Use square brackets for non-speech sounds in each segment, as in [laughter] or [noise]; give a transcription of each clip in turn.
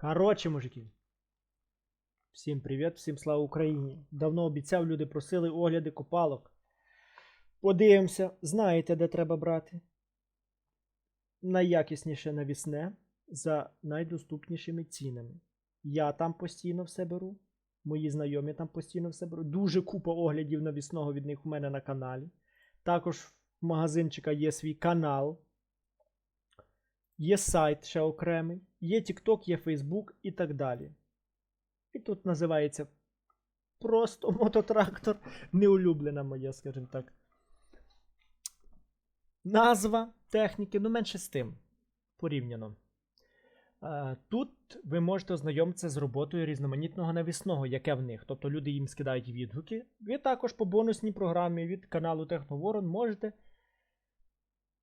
Коротше, мужики. Всім привіт, всім слава Україні. Давно обіцяв, люди просили огляди копалок. Подивимося, знаєте, де треба брати. Найякісніше навісне за найдоступнішими цінами. Я там постійно все беру. Мої знайомі там постійно все беру. Дуже купа оглядів навісного від них у мене на каналі. Також в магазинчика є свій канал. Є сайт ще окремий, є TikTok, є Facebook і так далі. І тут називається просто [laughs] мототрактор. Неулюблена моя, скажімо так. Назва техніки, ну менше з тим. Порівняно. Тут ви можете ознайомитися з роботою різноманітного навісного, яке в них. Тобто люди їм скидають відгуки. Ви також по бонусній програмі від каналу Техноворон можете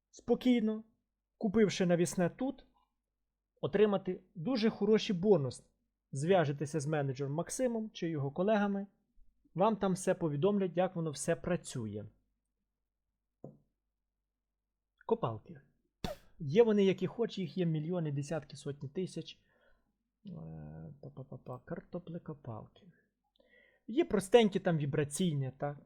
спокійно, купивши навісне тут, отримати дуже хороший бонус. Зв'яжетеся з менеджером Максимом чи його колегами. Вам там все повідомлять, як воно все працює. Копалки. Є вони, які хоч, їх є мільйони, десятки, сотні тисяч. Е. Картоплекопалки. Є простенькі там вібраційні, так?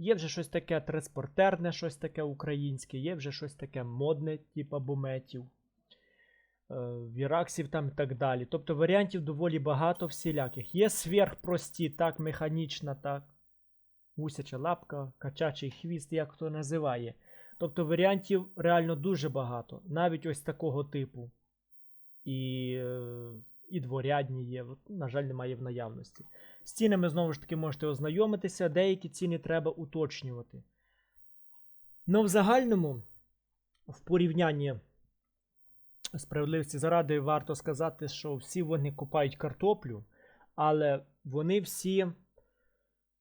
Є вже щось таке транспортерне, щось таке українське, є вже щось таке модне, типу бометів, е, віраксів там і так далі. Тобто варіантів доволі багато всіляких. Є сверхпрості, так, механічна, так. Гусяча лапка, качачий хвіст, як хто називає. Тобто варіантів реально дуже багато. Навіть ось такого типу. І, е, і дворядні є. На жаль, немає в наявності. З цінами, знову ж таки, можете ознайомитися, деякі ціни треба уточнювати. Ну, в загальному, в порівнянні справедливості заради, варто сказати, що всі вони купають картоплю, але вони всі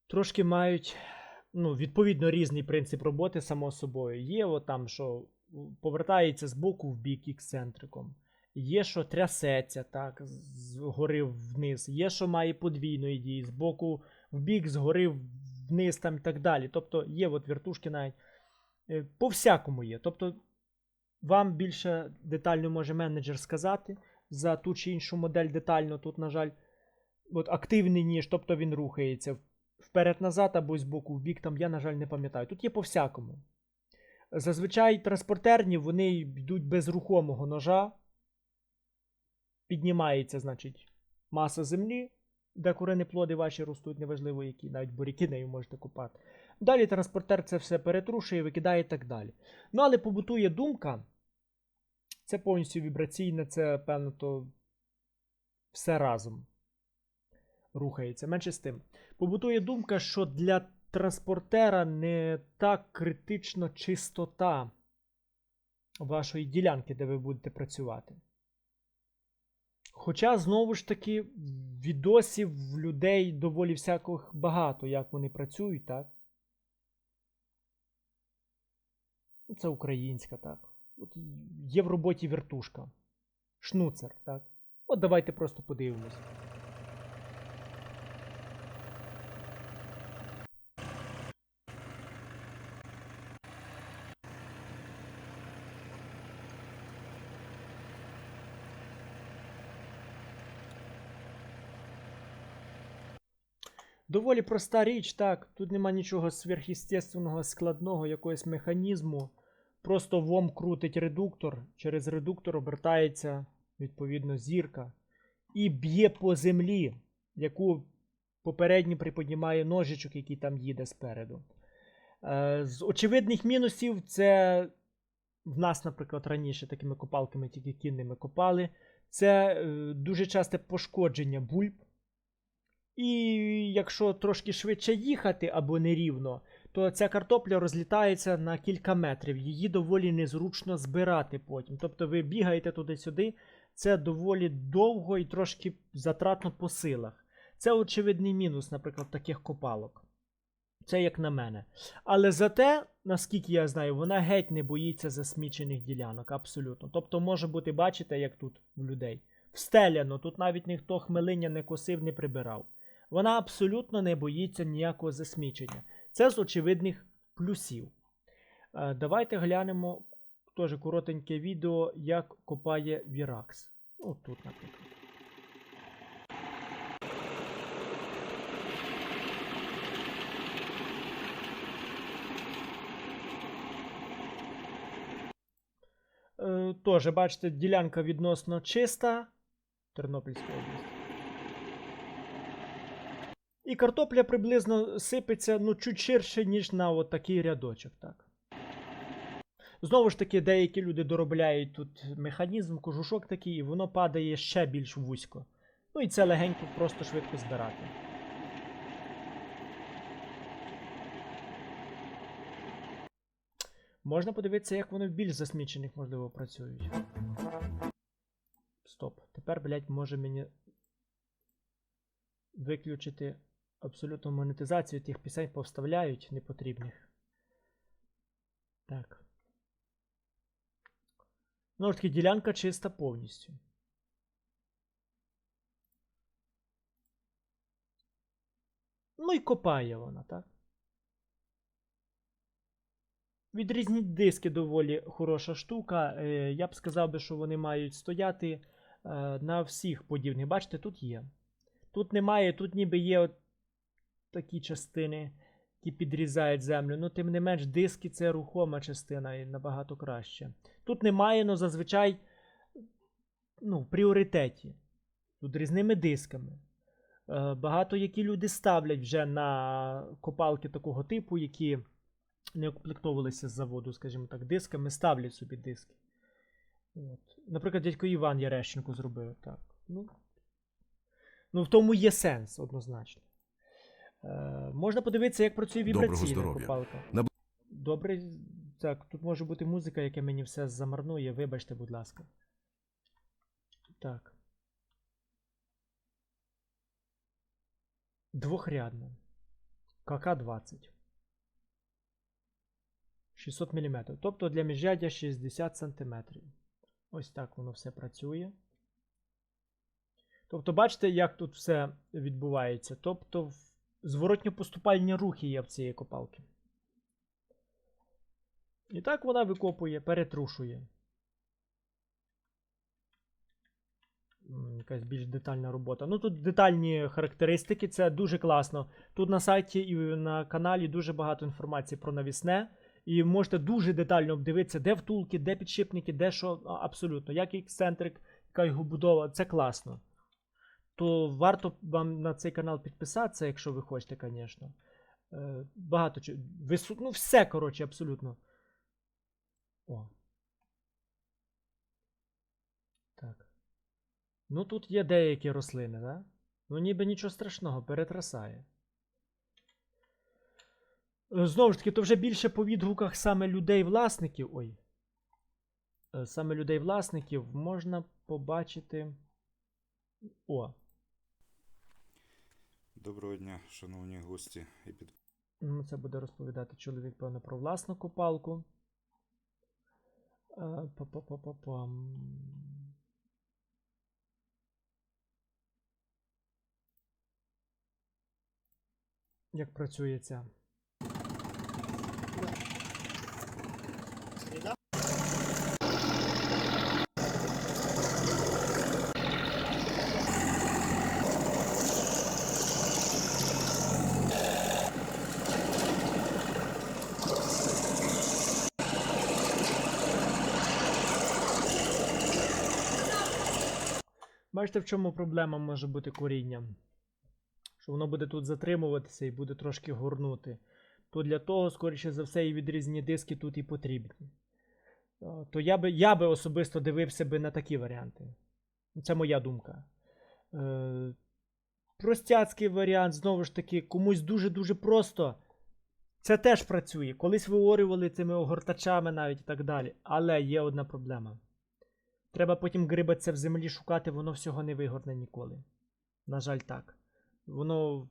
трошки мають ну, відповідно різний принцип роботи, само собою. Є от там, що повертається з боку в бік ексцентриком. Є, що трясеться так, згори вниз, є, що має подвійної дії, з боку в бік, згори вниз там і так далі. Тобто є от вертушки навіть. Е, По всякому є. Тобто, вам більше детально може менеджер сказати за ту чи іншу модель детально. Тут, на жаль, от активний ніж, тобто він рухається вперед-назад або з боку в бік, там я, на жаль, не пам'ятаю. Тут є по всякому. Зазвичай транспортерні вони йдуть без рухомого ножа. Піднімається, значить, маса землі, де курені плоди ваші ростуть, неважливо які, навіть буряки нею можете купати. Далі транспортер це все перетрушує, викидає і так далі. Ну, але побутує думка. Це повністю вібраційне, це, певно, то все разом рухається. Менше з тим. Побутує думка, що для транспортера не так критично чистота вашої ділянки, де ви будете працювати. Хоча, знову ж таки, відосів в людей доволі всяких багато, як вони працюють, так? Ну, Це українська, так. От є в роботі вертушка. Шнуцер, так. От давайте просто подивимось. Доволі проста річ, так. Тут нема нічого сверхъестественного, складного, якогось механізму. Просто вом крутить редуктор, через редуктор обертається, відповідно, зірка. І б'є по землі, яку попередньо приподнімає ножичок, який там їде спереду. Е, з очевидних мінусів, це в нас, наприклад, раніше такими копалками, тільки кінними копали. Це е, дуже часте пошкодження бульб. І якщо трошки швидше їхати або нерівно, то ця картопля розлітається на кілька метрів. Її доволі незручно збирати потім. Тобто ви бігаєте туди-сюди, це доволі довго і трошки затратно по силах. Це очевидний мінус, наприклад, таких копалок. Це як на мене. Але зате, наскільки я знаю, вона геть не боїться засмічених ділянок. Абсолютно. Тобто, може бути, бачите, як тут в людей. Встеляно, тут навіть ніхто хмелиння не косив, не прибирав. Вона абсолютно не боїться ніякого засмічення. Це з очевидних плюсів. Е, давайте глянемо теж коротеньке відео, як копає Віракс. От тут, наприклад. Тоже, бачите, ділянка відносно чиста Тернопільська область. І картопля приблизно сипеться ну, чуть ширше, ніж на от такий рядочок. Так. Знову ж таки, деякі люди доробляють тут механізм, кожушок такий, і воно падає ще більш вузько. Ну і це легенько, просто швидко збирати. Можна подивитися, як вони в більш засмічених, можливо, працюють. Стоп. Тепер, блядь, може мені виключити абсолютну монетизацію тих пісень повставляють непотрібних. Так. Ну, ж таки, ділянка чиста повністю. Ну і копає вона, так? Відрізніть диски доволі хороша штука. Е, Я б сказав би, що вони мають стояти е, на всіх подібних. Бачите, тут є. Тут немає, тут ніби є от такі частини, які підрізають землю. Ну, тим не менш, диски це рухома частина і набагато краще. Тут немає, але зазвичай ну, в пріоритеті. Тут різними дисками. Е, Багато які люди ставлять вже на копалки такого типу, які не укомплектовувалися з заводу, скажімо так, дисками, ставлять собі диски. От. Наприклад, дядько Іван Ярещенко зробив так. Ну, ну в тому є сенс, однозначно. Е, можна подивитися, як працює вібраційна копалка. Добре, так, тут може бути музика, яка мені все замарнує. Вибачте, будь ласка. Так. Двохрядна. КК-20. 600 мм. Тобто для міжряддя 60 см. Ось так воно все працює. Тобто, бачите, як тут все відбувається. Тобто, в- зворотньо-поступальні рухи є в цієї копалки. І так вона викопує, перетрушує. Якась більш детальна робота. Ну тут детальні характеристики, це дуже класно. Тут на сайті і на каналі дуже багато інформації про навісне. І можете дуже детально обдивитися, де втулки, де підшипники, де що абсолютно. Як ексцентрик, яка його будова, це класно. То варто вам на цей канал підписатися, якщо ви хочете, звісно. Е, Багато чого. Вису... Ну, все, коротше, абсолютно. О. Так. Ну тут є деякі рослини, да? Ну ніби нічого страшного, перетрасає. Е, Знову ж таки, то вже більше по відгуках саме людей-власників. Ой. Е, Саме людей-власників можна побачити. О. Доброго дня, шановні гості і під... Ну, Це буде розповідати чоловік, певно, про власну копалку. Е, Па-па-па-па-пам. Як працює ця? Бачите, в чому проблема може бути коріння? Що воно буде тут затримуватися і буде трошки горнути. То для того, скоріше за все, і відрізні диски тут і потрібні. Е, То я би, я би особисто дивився би на такі варіанти. Це моя думка. Е, простяцький варіант, знову ж таки, комусь дуже-дуже просто. Це теж працює. Колись виорювали цими огортачами навіть і так далі. Але є одна проблема. Треба потім грибатися в землі шукати, воно всього не вигорне ніколи. На жаль, так. Воно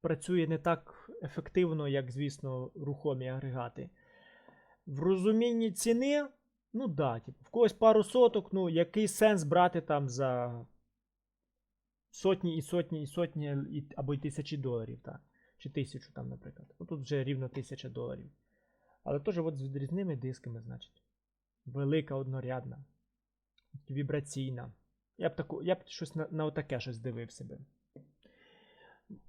працює не так ефективно, як, звісно, рухомі агрегати. В розумінні ціни, ну да, типу, в когось пару соток, ну, який сенс брати там за сотні і сотні і сотні або й тисячі доларів, так. Чи тисячу там, наприклад. Ну, тут вже рівно тисяча доларів. Але теж от з відрізними дисками, значить. Велика однорядна вібраційна. Я б таку, я б щось на, на отаке щось дивився би.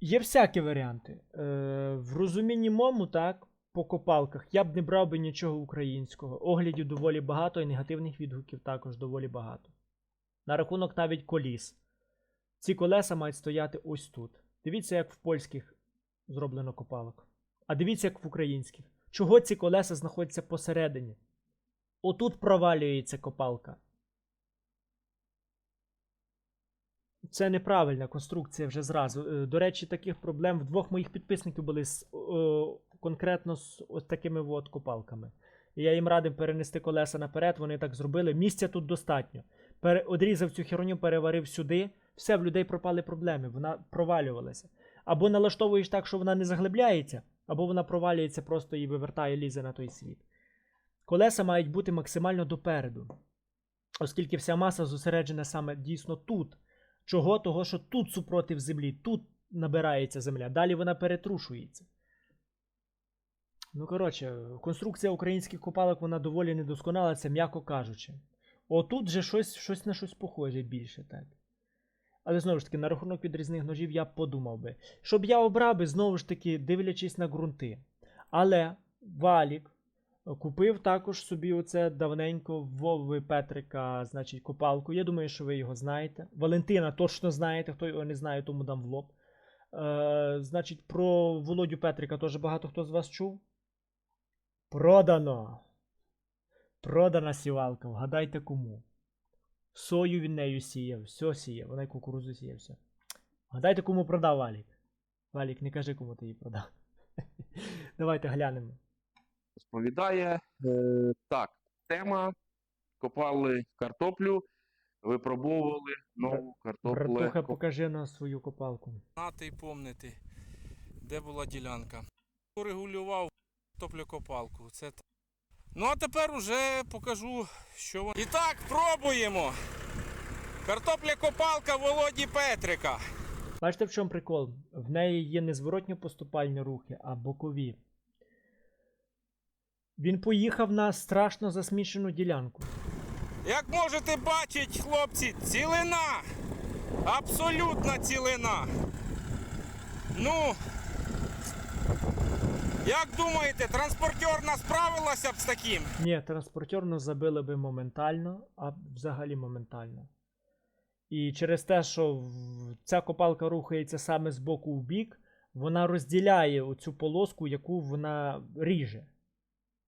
Є всякі варіанти. Е, в розумінні мому, так, по копалках. Я б не брав би нічого українського. Оглядів доволі багато і негативних відгуків також доволі багато. На рахунок навіть коліс. Ці колеса мають стояти ось тут. Дивіться, як в польських зроблено копалок. А дивіться, як в українських. Чого ці колеса знаходяться посередині? Отут провалюється копалка. Це неправильна конструкція вже зразу. Е, До речі, таких проблем в двох моїх підписників були з, о, конкретно з ось такими от копалками. І я їм радив перенести колеса наперед, вони так зробили. Місця тут достатньо. Пере, одрізав цю херню, переварив сюди. Все, в людей пропали проблеми, вона провалювалася. Або налаштовуєш так, що вона не заглибляється, або вона провалюється просто і вивертає, лізе на той світ. Колеса мають бути максимально допереду, оскільки вся маса зосереджена саме дійсно тут. Чого? Того, що тут супротив землі, тут набирається земля, далі вона перетрушується. Ну, коротше, конструкція українських копалок вона доволі недосконала, це м'яко кажучи. Отут же щось, щось на щось похоже більше, так. Але знову ж таки, на рахунок відрізних ножів я подумав би. Щоб я обрав би, знову ж таки, дивлячись на ґрунти. Але Валік купив також собі оце давненько Вови Петрика, значить, копалку. Я думаю, що ви його знаєте. Валентина точно знаєте, хто його не знає, тому дам в лоб. Е, значить, про Володю Петрика теж багато хто з вас чув. Продано. Продана сівалка. Вгадайте кому. Сою він нею сіяв, все сіяв, вона й кукурузу сіяв, все. Вгадайте, кому продав Валік. Валік, не кажи, кому ти її продав. [laughs] Давайте глянемо. Розповідає. Е, так, тема. Копали картоплю, випробовували нову картоплю. Братуха, покажи на свою копалку. знати і помнити, де була ділянка. Регулював топлякопалку. Це Ну а тепер уже покажу, що вона. І так, пробуємо. Картопля-копалка Володі Петрика. Бачите, в чому прикол? В неї є не зворотньо поступальні рухи, а бокові. Він поїхав на страшно засмічену ділянку. Як можете бачити, хлопці, цілина. Абсолютна цілина. Ну. Як думаєте, транспортерна справилася б з таким? Ні, транспортерну забили би моментально, а взагалі моментально. І через те, що ця копалка рухається саме з боку в бік, вона розділяє оцю полоску, яку вона ріже,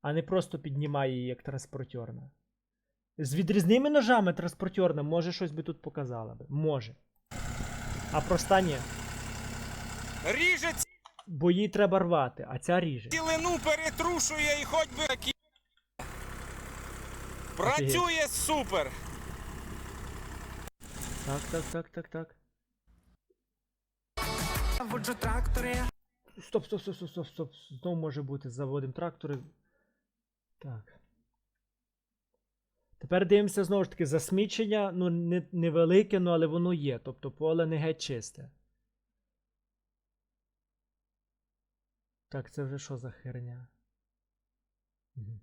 а не просто піднімає її як транспортерна. З відрізними ножами транспортерна може щось би тут показала би. Може. А проста ні. Ріже Бо її треба рвати, а ця ріже. цілину перетрушує і хоч би такі. Працює супер. Так, так, так, так, так. Воджу трактори. Стоп, стоп, стоп, стоп, стоп, стоп. Знову може бути заводимо трактори. Так. Тепер дивимося знову ж таки засмічення. Ну, не, невелике, ну, але воно є. Тобто поле не геть чисте. Так, це вже що за херня? Мгм.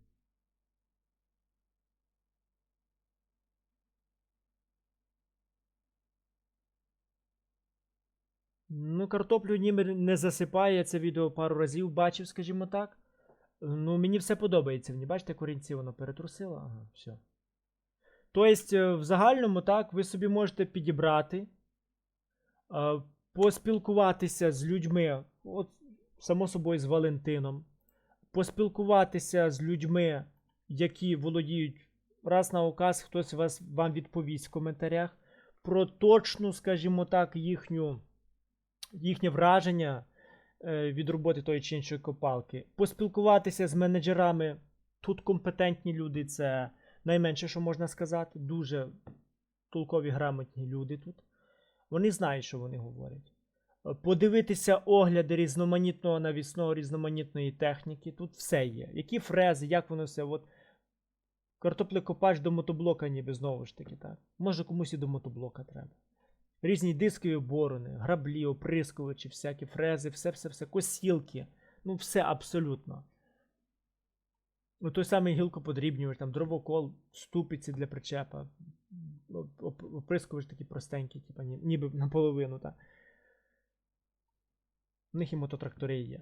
Ну, картоплю ніби не засипає, це відео пару разів бачив, скажімо так. Ну, мені все подобається. ній. Бачите, корінці воно перетрусило. Ага, все. Тобто, е, в загальному, так, ви собі можете підібрати, е, поспілкуватися з людьми, от, само собою, з Валентином, поспілкуватися з людьми, які володіють раз на указ, хтось вас, вам відповість в коментарях про точну, скажімо так, їхню їхнє враження від роботи тої чи іншої копалки. Поспілкуватися з менеджерами. Тут компетентні люди, це найменше, що можна сказати. Дуже толкові, грамотні люди тут. Вони знають, що вони говорять. Е, Подивитися огляди різноманітного навісного, різноманітної техніки. Тут все є. Які фрези, як воно все. От картоплекопач до мотоблока, ніби знову ж таки, так. Може комусь і до мотоблока треба. Різні дискові борони, граблі, оприскувачі, всякі фрези, все-все-все, косілки. Ну, все абсолютно. Ну, той самий гілкоподрібнювач, там дровокол, ступиці для причепа. оп- Оприскувач такі простенькі, типа, ні- ніби наполовину, так. У них і мототрактори є.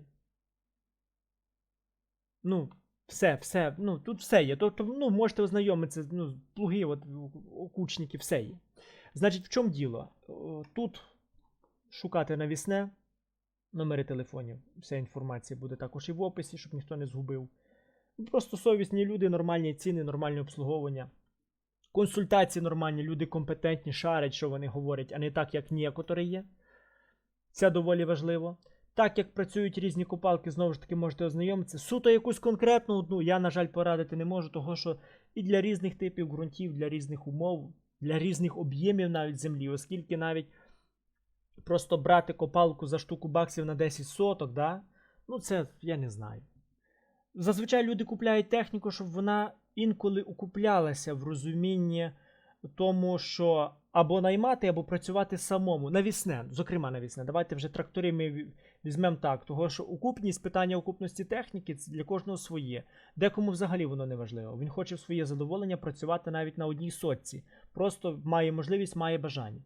Ну, все, все, ну, тут все є. Тобто, ну, можете ознайомитися, ну, плуги, от, окучники, все є. Значить, в чому діло? Тут шукати навісне, номери телефонів. Вся інформація буде також і в описі, щоб ніхто не згубив. Просто совісні люди, нормальні ціни, нормальне обслуговування. Консультації нормальні, люди компетентні, шарять, що вони говорять, а не так, як некоторі є. Це доволі важливо. Так як працюють різні копалки, знову ж таки можете ознайомитися. Суто якусь конкретну одну я, на жаль, порадити не можу, того що і для різних типів ґрунтів, для різних умов, для різних об'ємів навіть землі, оскільки навіть просто брати копалку за штуку баксів на 10 соток, да? ну це я не знаю. Зазвичай люди купляють техніку, щоб вона інколи укуплялася в розумінні тому, що або наймати, або працювати самому. Навісне, зокрема навісне. Давайте вже трактори ми візьмемо так, того що окупність, питання окупності техніки це для кожного своє. Декому взагалі воно не важливо. Він хоче в своє задоволення працювати навіть на одній сотці. Просто має можливість, має бажання.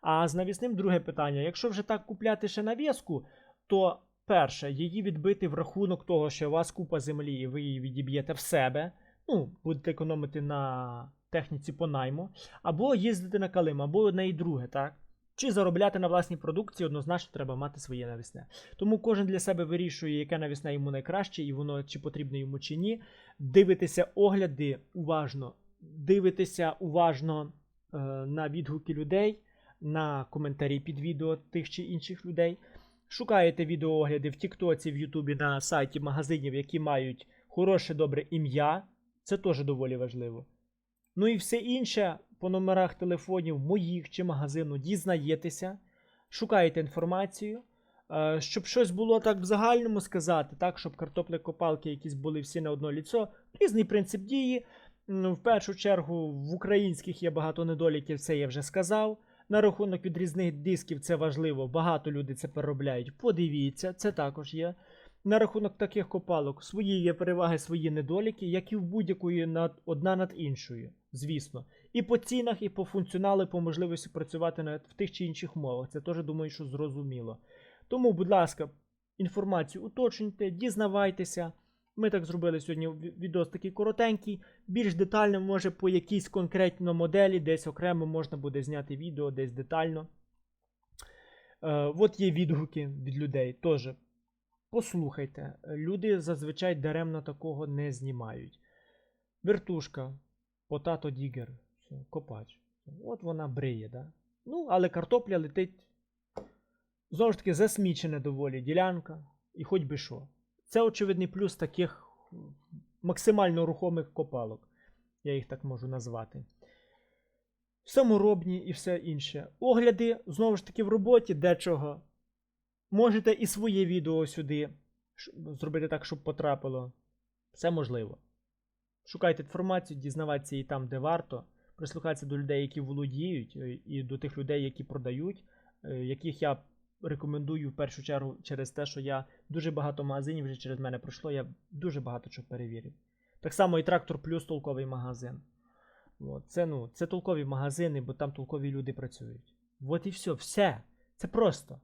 А з навісним друге питання: якщо вже так купляти ще навіску, то перше, її відбити в рахунок того, що у вас купа землі, і ви її відіб'єте в себе. Ну, будете економити на техніці по найму, або їздити на калим, або одне і друге, так? Чи заробляти на власній продукції, однозначно треба мати своє навісне. Тому кожен для себе вирішує, яке навісне йому найкраще, і воно чи потрібно йому чи ні. Дивитеся огляди уважно, дивитеся уважно е, на відгуки людей, на коментарі під відео тих чи інших людей. Шукаєте відеоогляди в Тіктоці, в Ютубі на сайті магазинів, які мають хороше добре ім'я. Це теж доволі важливо. Ну і все інше по номерах телефонів моїх чи магазину дізнаєтеся, шукаєте інформацію. Е, Щоб щось було так в загальному сказати, так, щоб картопли-копалки якісь були всі на одно ліцо. Різний принцип дії. Ну, В першу чергу в українських є багато недоліків, це я вже сказав. На рахунок відрізних дисків це важливо, багато людей це переробляють. Подивіться, це також є. На рахунок таких копалок свої є переваги, свої недоліки, як і в будь-якої над, одна над іншою, звісно. І по цінах, і по функціоналу, і по можливості працювати на, в тих чи інших мовах. Це теж думаю, що зрозуміло. Тому, будь ласка, інформацію уточнюйте, дізнавайтеся. Ми так зробили сьогодні ві- відос такий коротенький. Більш детально, може, по якійсь конкретній моделі, десь окремо можна буде зняти відео, десь детально. Е, от є відгуки від людей теж. Послухайте, люди зазвичай даремно такого не знімають. Вертушка, потато дігер, копач. От вона бриє, да? Ну, але картопля летить. Знову ж таки, засмічена доволі ділянка, і хоч би що. Це очевидний плюс таких максимально рухомих копалок. Я їх так можу назвати. Саморобні і все інше. Огляди, знову ж таки, в роботі дечого. Можете і своє відео сюди зробити так, щоб потрапило. Все можливо. Шукайте інформацію, дізнавайтеся і там, де варто. Прислухайтеся до людей, які володіють, е, і до тих людей, які продають, е, яких я рекомендую в першу чергу через те, що я дуже багато магазинів вже через мене пройшло, я дуже багато чого перевірив. Так само і трактор плюс толковий магазин. От. Це, ну, це толкові магазини, бо там толкові люди працюють. От і все, все. Це просто.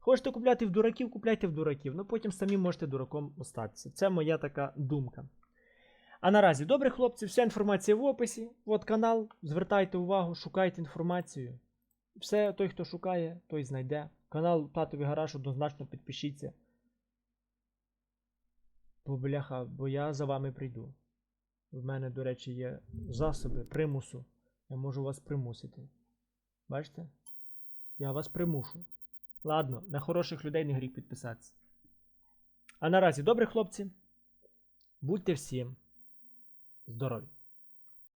Хочете купляти в дураків, купляйте в дураків. Ну потім самі можете дураком остатися. Це моя така думка. А наразі, добре, хлопці, вся інформація в описі. От канал. Звертайте увагу, шукайте інформацію. Все, той, хто шукає, той знайде. Канал Татові Гараж однозначно підпишіться. Бо, бляха, бо я за вами прийду. В мене, до речі, є засоби примусу. Я можу вас примусити. Бачите? Я вас примушу. Ладно, на хороших людей не гріх підписатися. А наразі, добре, хлопці. Будьте всім здорові!